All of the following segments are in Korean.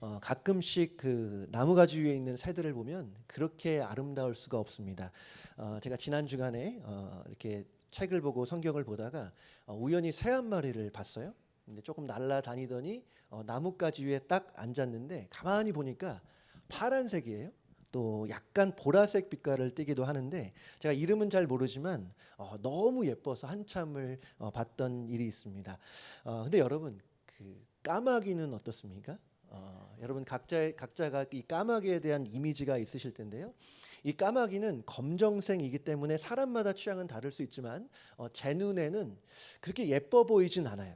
어, 가끔씩 그 나무가지 위에 있는 새들을 보면 그렇게 아름다울 수가 없습니다. 어, 제가 지난 주간에 어, 이렇게 책을 보고 성경을 보다가 어, 우연히 새 한 마리를 봤어요. 근데 조금 날아다니더니 어, 나뭇가지 위에 딱 앉았는데 가만히 보니까 파란색이에요. 또 약간 보라색 빛깔을 띠기도 하는데 제가 이름은 잘 모르지만 어, 너무 예뻐서 한참을 어, 봤던 일이 있습니다. 어, 근데 여러분 그 까마귀는 어떻습니까? 어, 여러분 각자 각자가 이 까마귀에 대한 이미지가 있으실 텐데요. 이 까마귀는 검정색이기 때문에 사람마다 취향은 다를 수 있지만 어, 제 눈에는 그렇게 예뻐 보이진 않아요.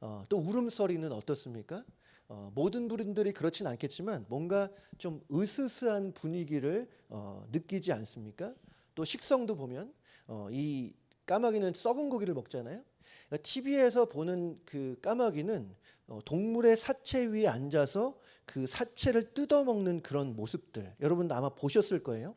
어, 또 울음소리는 어떻습니까? 어, 모든 분들이 그렇진 않겠지만 뭔가 좀 으스스한 분위기를 어, 느끼지 않습니까? 또 식성도 보면 어, 이 까마귀는 썩은 고기를 먹잖아요. TV에서 보는 그 까마귀는 어, 동물의 사체 위에 앉아서 그 사체를 뜯어먹는 그런 모습들 여러분 아마 보셨을 거예요.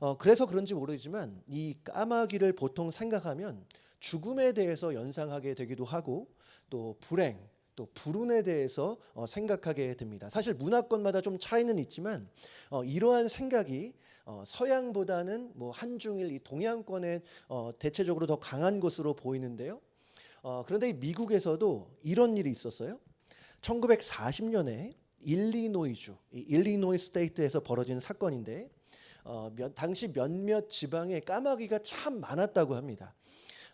어, 그래서 그런지 모르지만 이 까마귀를 보통 생각하면 죽음에 대해서 연상하게 되기도 하고 또 불행 또 불운에 대해서 어, 생각하게 됩니다. 사실 문화권마다 좀 차이는 있지만 어, 이러한 생각이 어, 서양보다는 뭐 한중일 이 동양권에 어, 대체적으로 더 강한 것으로 보이는데요. 어, 그런데 이 미국에서도 이런 일이 있었어요. 1940년에 일리노이주, 이 일리노이 스테이트에서 벌어진 사건인데 어, 몇, 당시 몇몇 지방에 까마귀가 참 많았다고 합니다.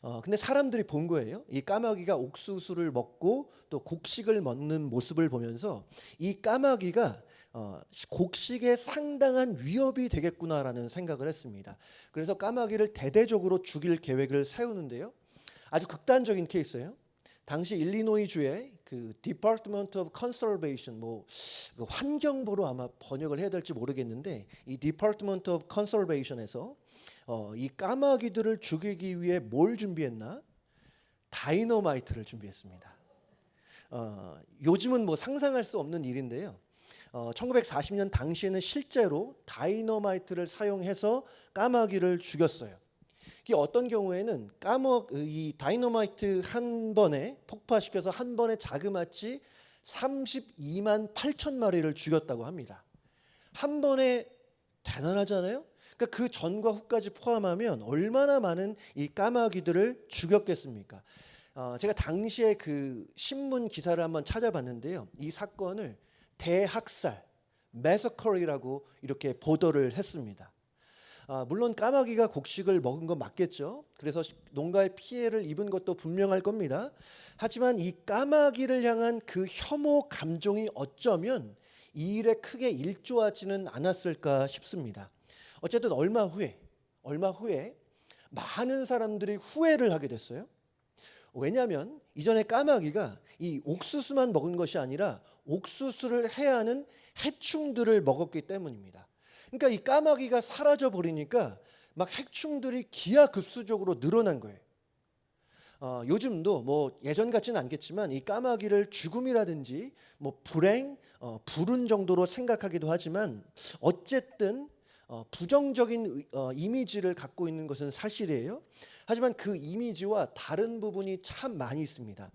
어, 근데 사람들이 본 거예요. 이 까마귀가 옥수수를 먹고 또 곡식을 먹는 모습을 보면서 이 까마귀가 어, 곡식에 상당한 위협이 되겠구나라는 생각을 했습니다. 그래서 까마귀를 대대적으로 죽일 계획을 세우는데요. 아주 극단적인 케이스예요. 당시 일리노이주의 그 Department of Conservation 뭐 그 환경부로 아마 번역을 해야 될지 모르겠는데 이 Department of Conservation에서 어, 이 까마귀들을 죽이기 위해 뭘 준비했나? 다이너마이트를 준비했습니다. 어, 요즘은 뭐 상상할 수 없는 일인데요. 어, 1940년 당시에는 실제로 다이너마이트를 사용해서 까마귀를 죽였어요. 이게 어떤 경우에는 까먹 이 다이너마이트 한 번에 폭파시켜서 한 번에 자그마치 32만 8천 마리를 죽였다고 합니다. 한 번에 대단하잖아요. 그러니까 그 전과 후까지 포함하면 얼마나 많은 이 까마귀들을 죽였겠습니까? 어, 제가 당시에 그 신문 기사를 한번 찾아봤는데요. 이 사건을 대학살, 매서커리라고 이렇게 보도를 했습니다. 아, 물론 까마귀가 곡식을 먹은 건 맞겠죠. 그래서 농가에 피해를 입은 것도 분명할 겁니다. 하지만 이 까마귀를 향한 그 혐오 감정이 어쩌면 이 일에 크게 일조하지는 않았을까 싶습니다. 어쨌든 얼마 후에 얼마 후에 많은 사람들이 후회를 하게 됐어요. 왜냐하면 이전에 까마귀가 이 옥수수만 먹은 것이 아니라 옥수수를 해야 하는 해충들을 먹었기 때문입니다. 그러니까 이 까마귀가 사라져 버리니까 막 해충들이 기하급수적으로 늘어난 거예요. 어, 요즘도 뭐 예전 같지는 않겠지만 이 까마귀를 죽음이라든지 뭐 불행, 어, 불운 정도로 생각하기도 하지만 어쨌든 어, 부정적인 의- 어, 이미지를 갖고 있는 것은 사실이에요. 하지만 그 이미지와 다른 부분이 참 많이 있습니다.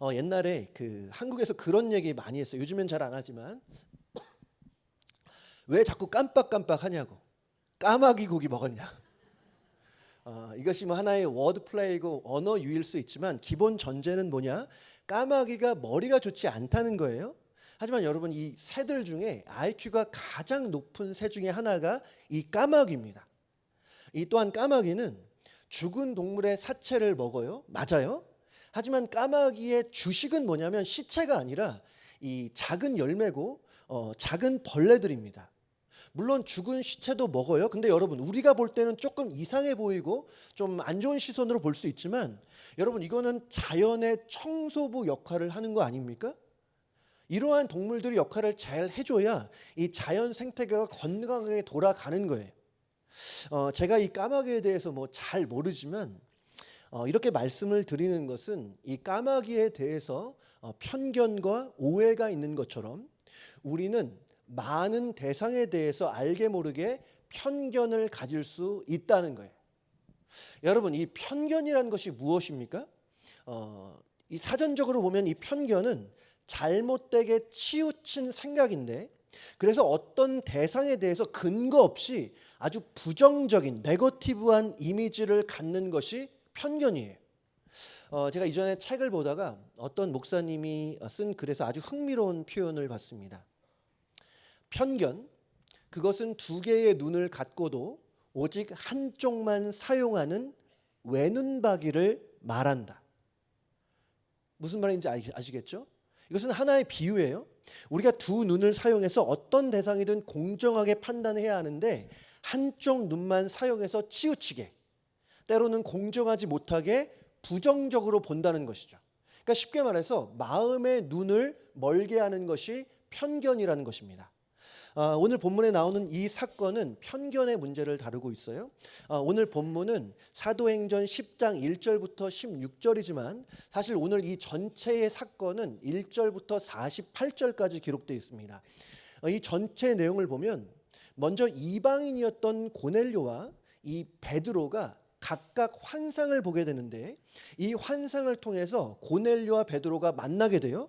어, 옛날에 그 한국에서 그런 얘기 많이 했어요. 요즘엔 잘 안 하지만 왜 자꾸 깜빡깜빡 하냐고. 까마귀 고기 먹었냐. 어, 이것이 뭐 하나의 워드 플레이고 언어 유일 수 있지만 기본 전제는 뭐냐? 까마귀가 머리가 좋지 않다는 거예요. 하지만 여러분 이 새들 중에 IQ가 가장 높은 새 중에 하나가 이 까마귀입니다. 이 또한 까마귀는 죽은 동물의 사체를 먹어요. 맞아요. 하지만 까마귀의 주식은 뭐냐면 시체가 아니라 이 작은 열매고 어, 작은 벌레들입니다. 물론 죽은 시체도 먹어요. 근데 여러분 우리가 볼 때는 조금 이상해 보이고 좀 안 좋은 시선으로 볼 수 있지만 여러분 이거는 자연의 청소부 역할을 하는 거 아닙니까? 이러한 동물들이 역할을 잘 해줘야 이 자연 생태계가 건강하게 돌아가는 거예요. 어, 제가 이 까마귀에 대해서 뭐 잘 모르지만 어, 이렇게 말씀을 드리는 것은 이 까마귀에 대해서 어, 편견과 오해가 있는 것처럼 우리는 많은 대상에 대해서 알게 모르게 편견을 가질 수 있다는 거예요. 여러분 이 편견이라는 것이 무엇입니까? 어, 이 사전적으로 보면 이 편견은 잘못되게 치우친 생각인데 그래서 어떤 대상에 대해서 근거 없이 아주 부정적인 네거티브한 이미지를 갖는 것이 편견이에요. 어, 제가 이전에 책을 보다가 어떤 목사님이 쓴 글에서 아주 흥미로운 표현을 봤습니다. 편견, 그것은 두 개의 눈을 갖고도 오직 한쪽만 사용하는 외눈박이를 말한다. 무슨 말인지 아시- 아시겠죠? 이것은 하나의 비유예요. 우리가 두 눈을 사용해서 어떤 대상이든 공정하게 판단해야 하는데 한쪽 눈만 사용해서 치우치게 때로는 공정하지 못하게 부정적으로 본다는 것이죠. 그러니까 쉽게 말해서 마음의 눈을 멀게 하는 것이 편견이라는 것입니다. 아, 오늘 본문에 나오는 이 사건은 편견의 문제를 다루고 있어요. 아, 오늘 본문은 사도행전 10장 1절부터 16절이지만 사실 오늘 이 전체의 사건은 1절부터 48절까지 기록되어 있습니다. 어, 이 전체 내용을 보면 먼저 이방인이었던 고넬료와 이 베드로가 각각 환상을 보게 되는데 이 환상을 통해서 고넬료와 베드로가 만나게 돼요.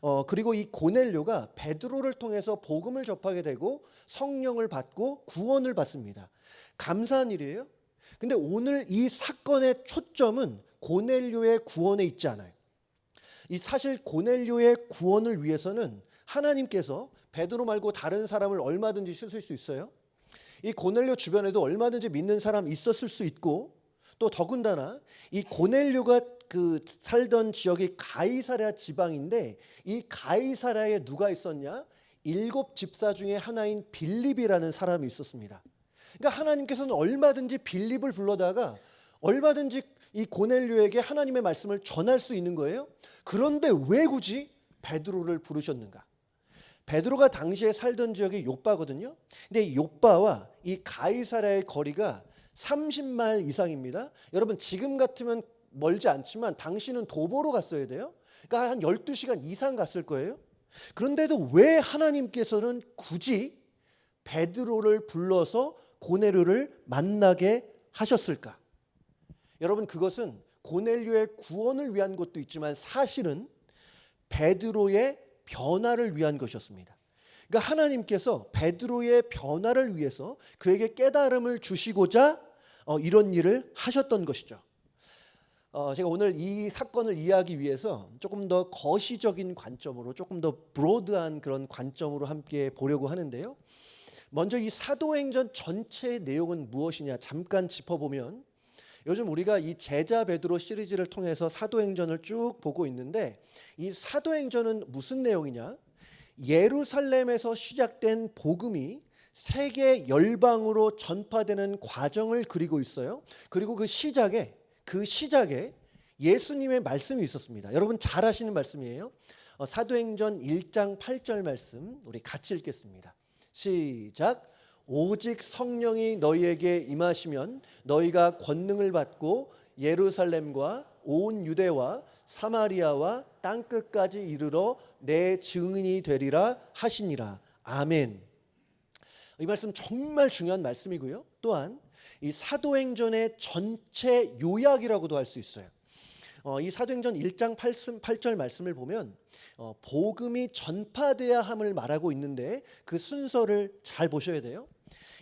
어, 그리고 이 고넬료가 베드로를 통해서 복음을 접하게 되고 성령을 받고 구원을 받습니다. 감사한 일이에요. 근데 오늘 이 사건의 초점은 고넬료의 구원에 있지 않아요. 이 사실 고넬료의 구원을 위해서는 하나님께서 베드로 말고 다른 사람을 얼마든지 쓰실 수 있어요. 이 고넬료 주변에도 얼마든지 믿는 사람 있었을 수 있고 또 더군다나 이 고넬료가 그 살던 지역이 가이사랴 지방인데 이 가이사랴에 누가 있었냐? 일곱 집사 중에 하나인 빌립이라는 사람이 있었습니다. 그러니까 하나님께서는 얼마든지 빌립을 불러다가 얼마든지 이 고넬료에게 하나님의 말씀을 전할 수 있는 거예요. 그런데 왜 굳이 베드로를 부르셨는가? 베드로가 당시에 살던 지역이 요바거든요. 근데 이 요바와 이 가이사랴의 거리가 30마일 이상입니다. 여러분 지금 같으면 멀지 않지만 당시는 도보로 갔어야 돼요. 그러니까 한 12시간 이상 갔을 거예요. 그런데도 왜 하나님께서는 굳이 베드로를 불러서 고넬료를 만나게 하셨을까? 여러분 그것은 고넬료의 구원을 위한 것도 있지만 사실은 베드로의 변화를 위한 것이었습니다. 그러니까 하나님께서 베드로의 변화를 위해서 그에게 깨달음을 주시고자 어, 이런 일을 하셨던 것이죠. 어, 제가 오늘 이 사건을 이해하기 위해서 조금 더 거시적인 관점으로 조금 더 브로드한 그런 관점으로 함께 보려고 하는데요. 먼저 이 사도행전 전체의 내용은 무엇이냐 잠깐 짚어보면 요즘 우리가 이 제자 베드로 시리즈를 통해서 사도행전을 쭉 보고 있는데 이 사도행전은 무슨 내용이냐? 예루살렘에서 시작된 복음이 세계 열방으로 전파되는 과정을 그리고 있어요. 그리고 그 시작에 그 시작에 예수님의 말씀이 있었습니다. 여러분 잘 아시는 말씀이에요. 어, 사도행전 1장 8절 말씀 우리 같이 읽겠습니다. 시작. 오직 성령이 너희에게 임하시면 너희가 권능을 받고 예루살렘과 온 유대와 사마리아와 땅 끝까지 이르러 내 증인이 되리라 하시니라. 아멘. 이 말씀 정말 중요한 말씀이고요. 또한 이 사도행전의 전체 요약이라고도 할 수 있어요. 어, 이 사도행전 1장 8 절 말씀을 보면 어, 복음이 전파돼야 함을 말하고 있는데 그 순서를 잘 보셔야 돼요.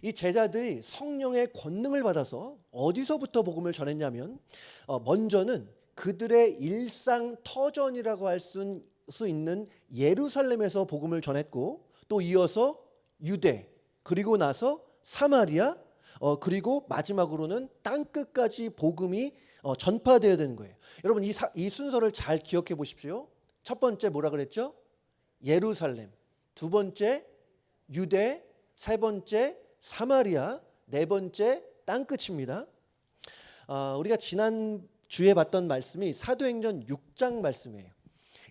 이 제자들이 성령의 권능을 받아서 어디서부터 복음을 전했냐면 어, 먼저는 그들의 일상 터전이라고 할 수 있는 예루살렘에서 복음을 전했고 또 이어서 유대 그리고 나서 사마리아 어, 그리고 마지막으로는 땅 끝까지 복음이 어, 전파되어야 되는 거예요. 여러분 이, 사, 이 순서를 잘 기억해 보십시오. 첫 번째 뭐라 그랬죠? 예루살렘. 두 번째 유대. 세 번째 사마리아. 네 번째 땅 끝입니다. 어, 우리가 지난 주에 봤던 말씀이 사도행전 6장 말씀이에요.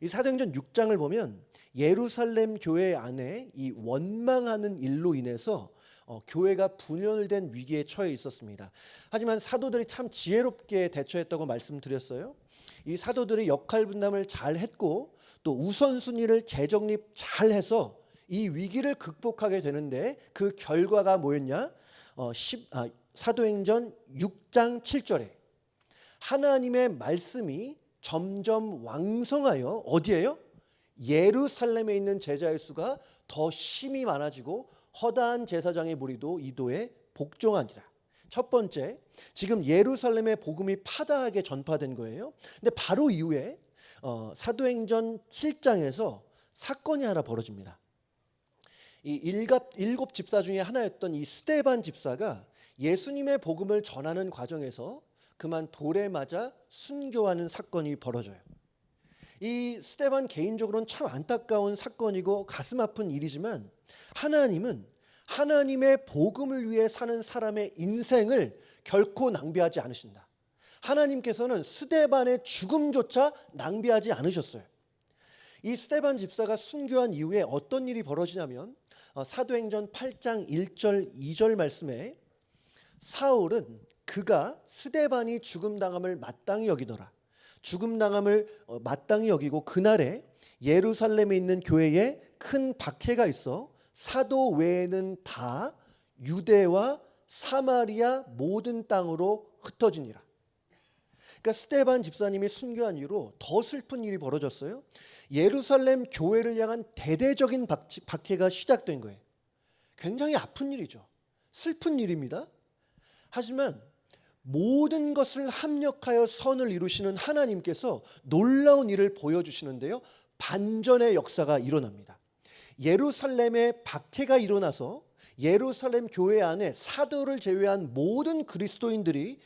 이 사도행전 6장을 보면 예루살렘 교회 안에 이 원망하는 일로 인해서 어, 교회가 분열된 위기에 처해 있었습니다. 하지만 사도들이 참 지혜롭게 대처했다고 말씀드렸어요. 이 사도들이 역할 분담을 잘 했고 또 우선순위를 재정립 잘 해서 이 위기를 극복하게 되는데 그 결과가 뭐였냐? 어, 10, 아, 사도행전 6장 7절에 하나님의 말씀이 점점 왕성하여 어디에요? 예루살렘에 있는 제자의 수가 더 심히 많아지고 허다한 제사장의 무리도 이도에 복종하니라. 첫 번째, 지금 예루살렘의 복음이 파다하게 전파된 거예요. 근데 바로 이후에 어, 사도행전 7장에서 사건이 하나 벌어집니다. 이 일곱, 일곱 집사 중에 하나였던 이 스테반 집사가 예수님의 복음을 전하는 과정에서 그만 돌에 맞아 순교하는 사건이 벌어져요. 이 스테반 개인적으로는 참 안타까운 사건이고 가슴 아픈 일이지만 하나님은 하나님의 복음을 위해 사는 사람의 인생을 결코 낭비하지 않으신다. 하나님께서는 스테반의 죽음조차 낭비하지 않으셨어요. 이 스테반 집사가 순교한 이후에 어떤 일이 벌어지냐면 어, 사도행전 8장 1절 2절 말씀에 사울은 그가 스데반이 죽음 당함을 마땅히 여기더라. 죽음 당함을 어, 마땅히 여기고 그날에 예루살렘에 있는 교회에 큰 박해가 있어 사도 외에는 다 유대와 사마리아 모든 땅으로 흩어지니라. 그러니까 스테반 집사님이 순교한 이후로 더 슬픈 일이 벌어졌어요. 예루살렘 교회를 향한 대대적인 박- 박해가 시작된 거예요. 굉장히 아픈 일이죠. 슬픈 일입니다. 하지만 모든 것을 합력하여 선을 이루시는 하나님께서 놀라운 일을 보여주시는데요. 반전의 역사가 일어납니다. 예루살렘에 박해가 일어나서 예루살렘 교회 안에 사도를 제외한 모든 그리스도인들이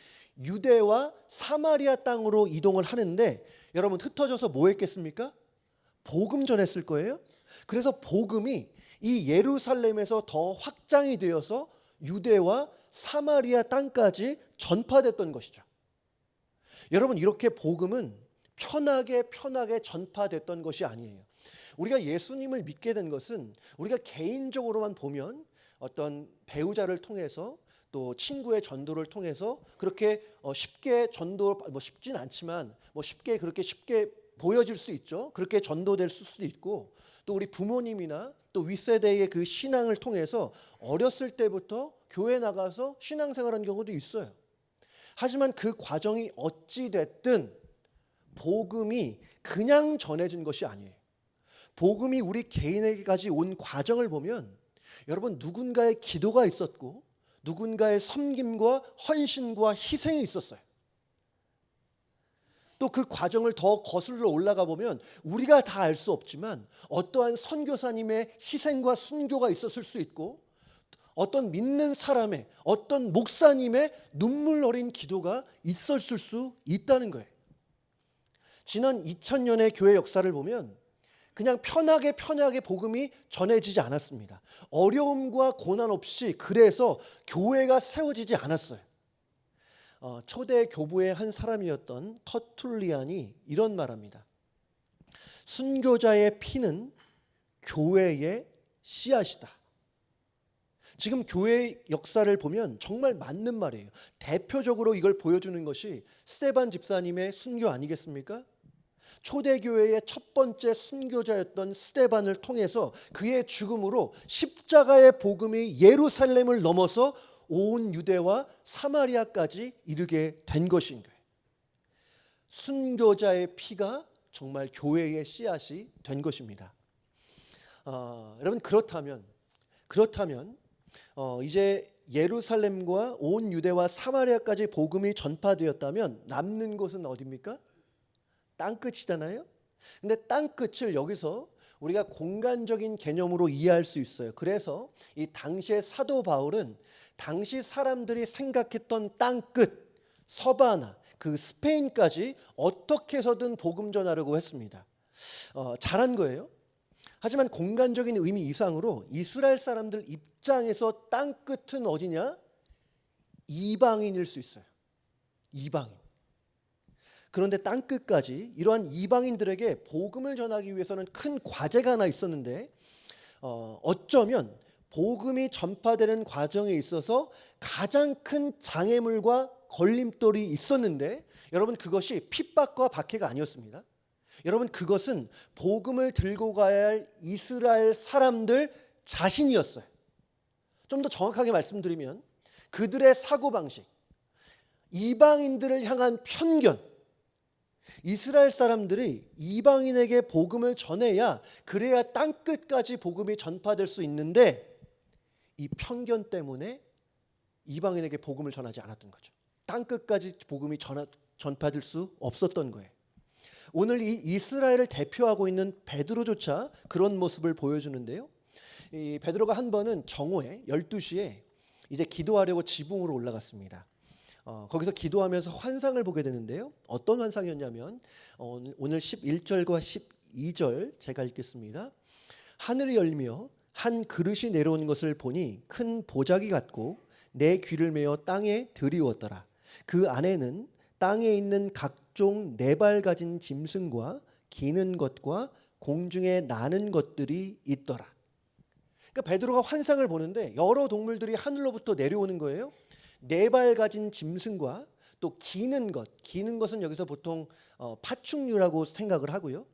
유대와 사마리아 땅으로 이동을 하는데 여러분 흩어져서 뭐 했겠습니까? 복음 전했을 거예요. 그래서 복음이 이 예루살렘에서 더 확장이 되어서 유대와 사마리아 땅까지 전파됐던 것이죠. 여러분 이렇게 복음은 편하게 편하게 전파됐던 것이 아니에요. 우리가 예수님을 믿게 된 것은 우리가 개인적으로만 보면 어떤 배우자를 통해서 또 친구의 전도를 통해서 그렇게 어, 쉽게 전도 뭐 쉽진 않지만 뭐 쉽게 그렇게 쉽게 보여질 수 있죠. 그렇게 전도될 수도 있고 또 우리 부모님이나 또 윗세대의 그 신앙을 통해서 어렸을 때부터 교회 나가서 신앙생활하는 경우도 있어요. 하지만 그 과정이 어찌 됐든 복음이 그냥 전해진 것이 아니에요. 복음이 우리 개인에게까지 온 과정을 보면 여러분 누군가의 기도가 있었고 누군가의 섬김과 헌신과 희생이 있었어요. 또 그 과정을 더 거슬러 올라가 보면 우리가 다 알 수 없지만 어떠한 선교사님의 희생과 순교가 있었을 수 있고 어떤 믿는 사람의 어떤 목사님의 눈물 어린 기도가 있었을 수 있다는 거예요. 지난 2000년의 교회 역사를 보면 그냥 편하게 편하게 복음이 전해지지 않았습니다. 어려움과 고난 없이 그래서 교회가 세워지지 않았어요. 어, 초대 교부의 한 사람이었던 터툴리안이 이런 말합니다. 순교자의 피는 교회의 씨앗이다. 지금 교회 역사를 보면 정말 맞는 말이에요. 대표적으로 이걸 보여주는 것이 스테반 집사님의 순교 아니겠습니까? 초대교회의 첫 번째 순교자였던 스테반을 통해서 그의 죽음으로 십자가의 복음이 예루살렘을 넘어서 온 유대와 사마리아까지 이르게 된 것인 거예요. 순교자의 피가 정말 교회의 씨앗이 된 것입니다. 어, 여러분 그렇다면 그렇다면 어, 이제 예루살렘과 온 유대와 사마리아까지 복음이 전파되었다면 남는 곳은 어디입니까? 땅끝이잖아요. 근데 땅끝을 여기서 우리가 공간적인 개념으로 이해할 수 있어요. 그래서 이 당시의 사도 바울은 당시 사람들이 생각했던 땅 끝 서바나 그 스페인까지 어떻게 해서든 복음 전하려고 했습니다. 어, 잘한 거예요. 하지만 공간적인 의미 이상으로 이스라엘 사람들 입장에서 땅 끝은 어디냐? 이방인일 수 있어요. 이방인. 그런데 땅 끝까지 이러한 이방인들에게 복음을 전하기 위해서는 큰 과제가 하나 있었는데 어, 어쩌면 복음이 전파되는 과정에 있어서 가장 큰 장애물과 걸림돌이 있었는데 여러분 그것이 핍박과 박해가 아니었습니다. 여러분 그것은 복음을 들고 가야 할 이스라엘 사람들 자신이었어요. 좀 더 정확하게 말씀드리면 그들의 사고 방식, 이방인들을 향한 편견, 이스라엘 사람들이 이방인에게 복음을 전해야 그래야 땅 끝까지 복음이 전파될 수 있는데 이 편견 때문에 이방인에게 복음을 전하지 않았던 거죠. 땅 끝까지 복음이 전하, 전파될 수 없었던 거예요. 오늘 이 이스라엘을 대표하고 있는 베드로조차 그런 모습을 보여주는데요. 이 베드로가 한 번은 정오에 12시에 이제 기도하려고 지붕으로 올라갔습니다. 어, 거기서 기도하면서 환상을 보게 되는데요. 어떤 환상이었냐면 어, 오늘 11절과 12절 제가 읽겠습니다. 하늘이 열리며 한 그릇이 내려오는 것을 보니 큰 보자기 같고 내 귀를 메어 땅에 들이웠더라. 그 안에는 땅에 있는 각종 네 발 가진 짐승과 기는 것과 공중에 나는 것들이 있더라. 그러니까 베드로가 환상을 보는데 여러 동물들이 하늘로부터 내려오는 거예요. 네 발 가진 짐승과 또 기는 것, 기는 것은 여기서 보통 어, 파충류라고 생각을 하고요.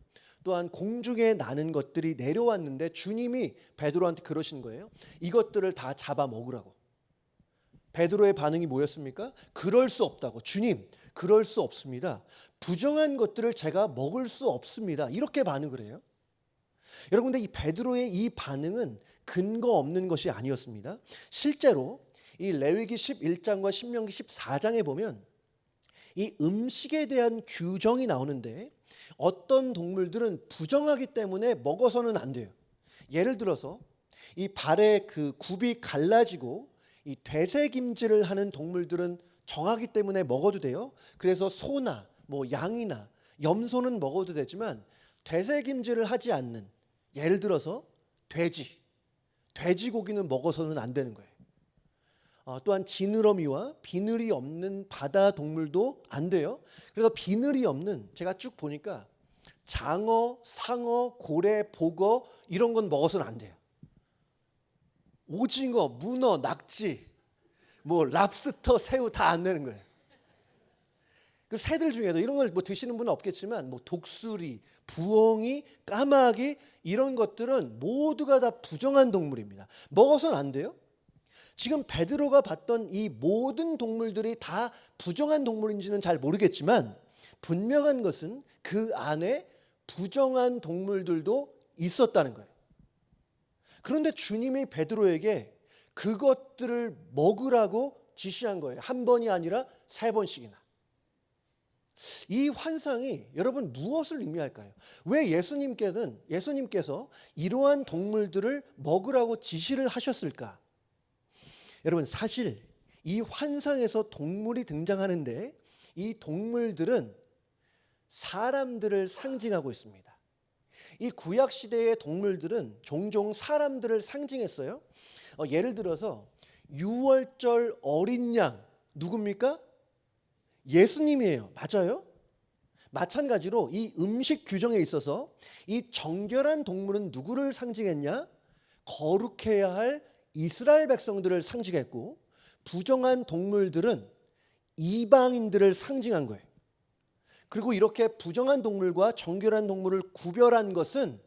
또한 공중에 나는 것들이 내려왔는데 주님이 베드로한테 그러신 거예요. 이것들을 다 잡아 먹으라고. 베드로의 반응이 뭐였습니까? 그럴 수 없다고. 주님, 그럴 수 없습니다. 부정한 것들을 제가 먹을 수 없습니다. 이렇게 반응을 해요. 여러분, 근데 이 베드로의 이 반응은 근거 없는 것이 아니었습니다. 실제로 이 레위기 11장과 신명기 14장에 보면 이 음식에 대한 규정이 나오는데 어떤 동물들은 부정하기 때문에 먹어서는 안 돼요. 예를 들어서 이 발의 그 굽이 갈라지고 이 되새김질을 하는 동물들은 정하기 때문에 먹어도 돼요. 그래서 소나 뭐 양이나 염소는 먹어도 되지만 되새김질을 하지 않는 예를 들어서 돼지, 돼지고기는 먹어서는 안 되는 거예요. 어, 또한 지느러미와 비늘이 없는 바다 동물도 안 돼요. 그래서 비늘이 없는 제가 쭉 보니까 장어, 상어, 고래, 복어 이런 건 먹어서는 안 돼요. 오징어, 문어, 낙지, 뭐 랍스터, 새우 다 안 되는 거예요. 그 새들 중에도 이런 걸 뭐 드시는 분은 없겠지만 뭐 독수리, 부엉이, 까마귀 이런 것들은 모두가 다 부정한 동물입니다. 먹어서는 안 돼요. 지금 베드로가 봤던 이 모든 동물들이 다 부정한 동물인지는 잘 모르겠지만 분명한 것은 그 안에 부정한 동물들도 있었다는 거예요. 그런데 주님이 베드로에게 그것들을 먹으라고 지시한 거예요. 한 번이 아니라 세 번씩이나. 이 환상이 여러분 무엇을 의미할까요? 왜 예수님께는 예수님께서 이러한 동물들을 먹으라고 지시를 하셨을까? 여러분 사실 이 환상에서 동물이 등장하는데 이 동물들은 사람들을 상징하고 있습니다. 이 구약 시대의 동물들은 종종 사람들을 상징했어요. 어, 예를 들어서 유월절 어린 양 누굽니까? 예수님이에요. 맞아요? 마찬가지로 이 음식 규정에 있어서 이 정결한 동물은 누구를 상징했냐? 거룩해야 할 이스라엘 백성들을 상징했고 부정한 동물들은 이방인들을 상징한 거예요. 그리고 이렇게 부정한 동물과 정결한 동물을 구별한 것은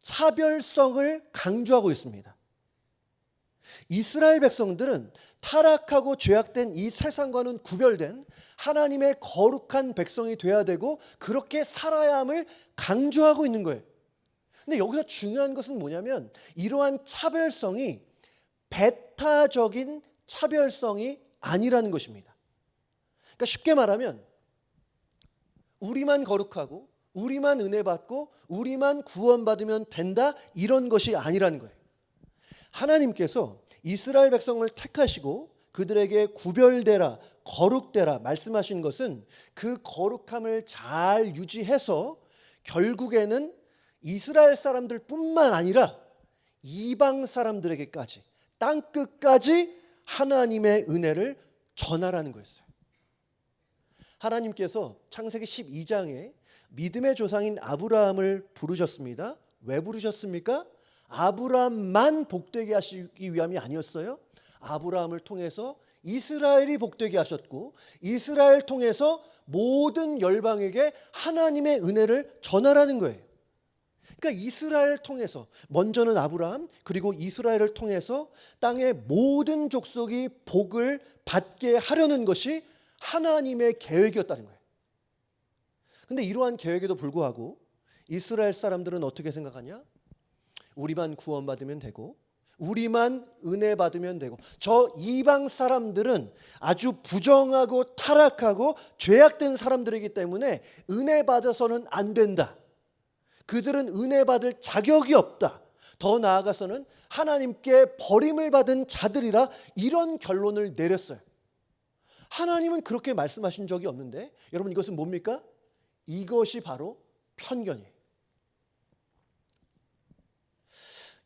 차별성을 강조하고 있습니다. 이스라엘 백성들은 타락하고 죄악된 이 세상과는 구별된 하나님의 거룩한 백성이 되어야 되고 그렇게 살아야 함을 강조하고 있는 거예요. 근데 여기서 중요한 것은 뭐냐면 이러한 차별성이 배타적인 차별성이 아니라는 것입니다. 그러니까 쉽게 말하면 우리만 거룩하고 우리만 은혜 받고 우리만 구원받으면 된다 이런 것이 아니라는 거예요. 하나님께서 이스라엘 백성을 택하시고 그들에게 구별되라 거룩되라 말씀하신 것은 그 거룩함을 잘 유지해서 결국에는 이스라엘 사람들뿐만 아니라 이방 사람들에게까지 땅 끝까지 하나님의 은혜를 전하라는 거였어요. 하나님께서 창세기 12장에 믿음의 조상인 아브라함을 부르셨습니다. 왜 부르셨습니까? 아브라함만 복되게 하시기 위함이 아니었어요. 아브라함을 통해서 이스라엘이 복되게 하셨고 이스라엘 통해서 모든 열방에게 하나님의 은혜를 전하라는 거예요. 그러니까 이스라엘 통해서 먼저는 아브라함 그리고 이스라엘을 통해서 땅의 모든 족속이 복을 받게 하려는 것이 하나님의 계획이었다는 거예요. 근데 이러한 계획에도 불구하고 이스라엘 사람들은 어떻게 생각하냐? 우리만 구원받으면 되고 우리만 은혜 받으면 되고 저 이방 사람들은 아주 부정하고 타락하고 죄악된 사람들이기 때문에 은혜 받아서는 안 된다. 그들은 은혜 받을 자격이 없다. 더 나아가서는 하나님께 버림을 받은 자들이라 이런 결론을 내렸어요. 하나님은 그렇게 말씀하신 적이 없는데 여러분 이것은 뭡니까? 이것이 바로 편견이에요.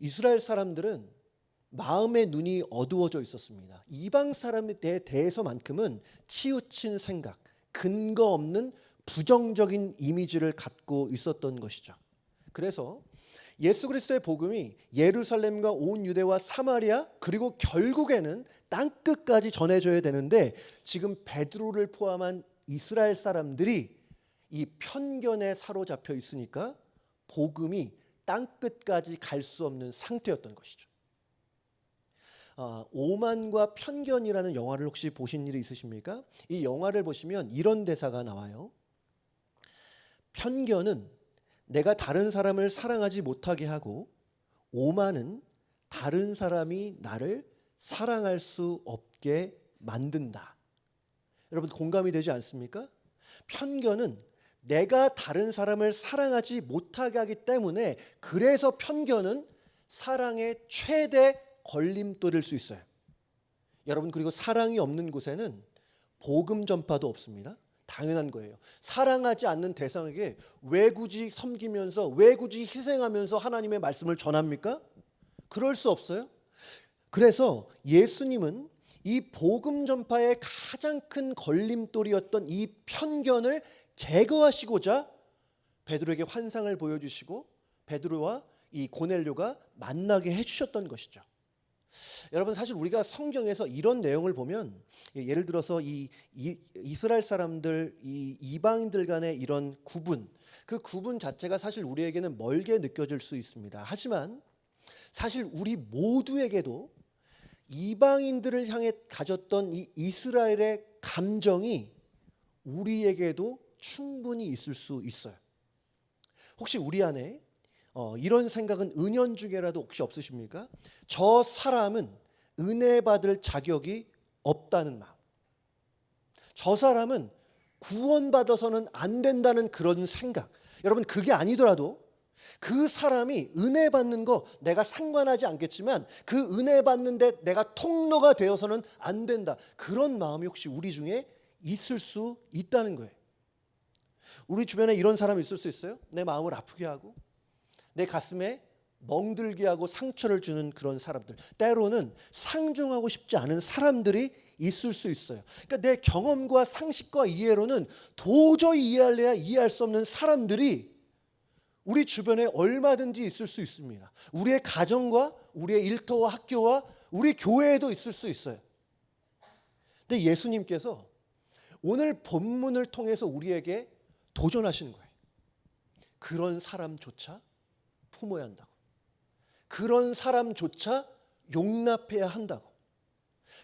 이스라엘 사람들은 마음의 눈이 어두워져 있었습니다. 이방 사람에 대해서만큼은 치우친 생각, 근거 없는 부정적인 이미지를 갖고 있었던 것이죠. 그래서 예수 그리스도의 복음이 예루살렘과 온 유대와 사마리아 그리고 결국에는 땅 끝까지 전해져야 되는데 지금 베드로를 포함한 이스라엘 사람들이 이 편견에 사로잡혀 있으니까 복음이 땅 끝까지 갈 수 없는 상태였던 것이죠. 아, 오만과 편견이라는 영화를 혹시 보신 일이 있으십니까? 이 영화를 보시면 이런 대사가 나와요. 편견은 내가 다른 사람을 사랑하지 못하게 하고 오만은 다른 사람이 나를 사랑할 수 없게 만든다. 여러분 공감이 되지 않습니까? 편견은 내가 다른 사람을 사랑하지 못하게 하기 때문에 그래서 편견은 사랑의 최대 걸림돌일 수 있어요. 여러분 그리고 사랑이 없는 곳에는 복음 전파도 없습니다. 당연한 거예요. 사랑하지 않는 대상에게 왜 굳이 섬기면서 왜 굳이 희생하면서 하나님의 말씀을 전합니까? 그럴 수 없어요. 그래서 예수님은 이 복음 전파의 가장 큰 걸림돌이었던 이 편견을 제거하시고자 베드로에게 환상을 보여주시고 베드로와 이 고넬료가 만나게 해주셨던 것이죠. 여러분 사실 우리가 성경에서 이런 내용을 보면 예를 들어서 이, 이 이스라엘 사람들 이 이방인들 간의 이런 구분 그 구분 자체가 사실 우리에게는 멀게 느껴질 수 있습니다. 하지만 사실 우리 모두에게도 이방인들을 향해 가졌던 이 이스라엘의 감정이 우리에게도 충분히 있을 수 있어요. 혹시 우리 안에 어, 이런 생각은 은연 중에라도 혹시 없으십니까? 저 사람은 은혜 받을 자격이 없다는 마음. 저 사람은 구원받아서는 안 된다는 그런 생각. 여러분 그게 아니더라도 그 사람이 은혜 받는 거 내가 상관하지 않겠지만 그 은혜 받는데 내가 통로가 되어서는 안 된다. 그런 마음이 혹시 우리 중에 있을 수 있다는 거예요. 우리 주변에 이런 사람이 있을 수 있어요? 내 마음을 아프게 하고 내 가슴에 멍들게 하고 상처를 주는 그런 사람들. 때로는 상종하고 싶지 않은 사람들이 있을 수 있어요. 그러니까 내 경험과 상식과 이해로는 도저히 이해할래야 이해할 수 없는 사람들이 우리 주변에 얼마든지 있을 수 있습니다. 우리의 가정과 우리의 일터와 학교와 우리 교회에도 있을 수 있어요. 근데 예수님께서 오늘 본문을 통해서 우리에게 도전하시는 거예요. 그런 사람조차 품어야 한다고. 그런 사람조차 용납해야 한다고.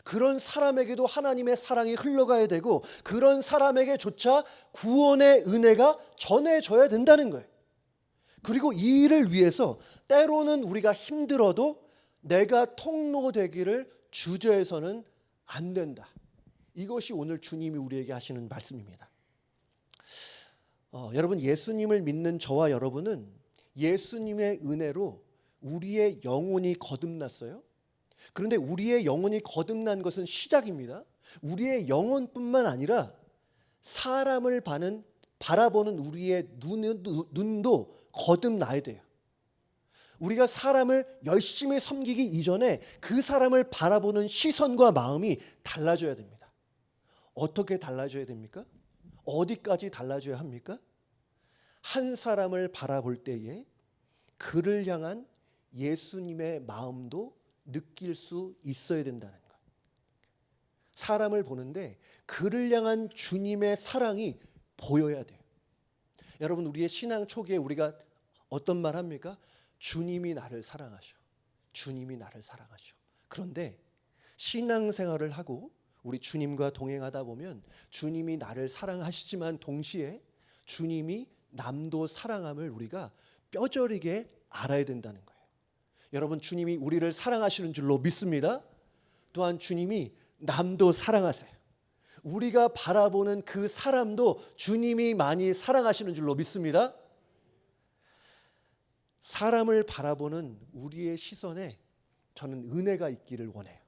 그런 사람에게도 하나님의 사랑이 흘러가야 되고 그런 사람에게조차 구원의 은혜가 전해져야 된다는 거예요. 그리고 이 일을 위해서 때로는 우리가 힘들어도 내가 통로되기를 주저해서는 안 된다. 이것이 오늘 주님이 우리에게 하시는 말씀입니다. 어, 여러분 예수님을 믿는 저와 여러분은 예수님의 은혜로 우리의 영혼이 거듭났어요. 그런데 우리의 영혼이 거듭난 것은 시작입니다. 우리의 영혼뿐만 아니라 사람을 바는 바라보는 우리의 눈도, 거듭나야 돼요. 우리가 사람을 열심히 섬기기 이전에 그 사람을 바라보는 시선과 마음이 달라져야 됩니다. 어떻게 달라져야 됩니까? 어디까지 달라져야 합니까? 한 사람을 바라볼 때에 그를 향한 예수님의 마음도 느낄 수 있어야 된다는 것. 사람을 보는데 그를 향한 주님의 사랑이 보여야 돼요. 여러분 우리의 신앙 초기에 우리가 어떤 말 합니까? 주님이 나를 사랑하셔. 주님이 나를 사랑하셔. 그런데 신앙생활을 하고 우리 주님과 동행하다 보면 주님이 나를 사랑하시지만 동시에 주님이 남도 사랑함을 우리가 뼈저리게 알아야 된다는 거예요. 여러분 주님이 우리를 사랑하시는 줄로 믿습니다. 또한 주님이 남도 사랑하세요. 우리가 바라보는 그 사람도 주님이 많이 사랑하시는 줄로 믿습니다. 사람을 바라보는 우리의 시선에 저는 은혜가 있기를 원해요.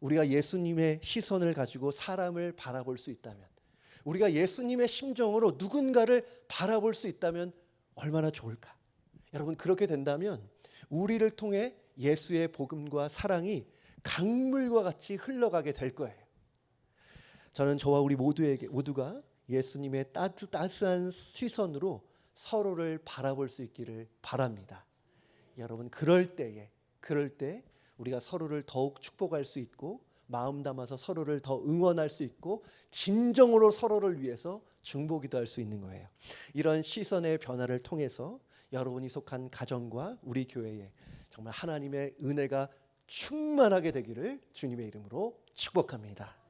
우리가 예수님의 시선을 가지고 사람을 바라볼 수 있다면, 우리가 예수님의 심정으로 누군가를 바라볼 수 있다면 얼마나 좋을까? 여러분, 그렇게 된다면 우리를 통해 예수의 복음과 사랑이 강물과 같이 흘러가게 될 거예요. 저는 저와 우리 모두에게 모두가 예수님의 따뜻, 따스한 시선으로 서로를 바라볼 수 있기를 바랍니다. 여러분 그럴 때에 그럴 때 우리가 서로를 더욱 축복할 수 있고 마음 담아서 서로를 더 응원할 수 있고 진정으로 서로를 위해서 중보기도 할 수 있는 거예요. 이런 시선의 변화를 통해서 여러분이 속한 가정과 우리 교회에 정말 하나님의 은혜가 충만하게 되기를 주님의 이름으로 축복합니다.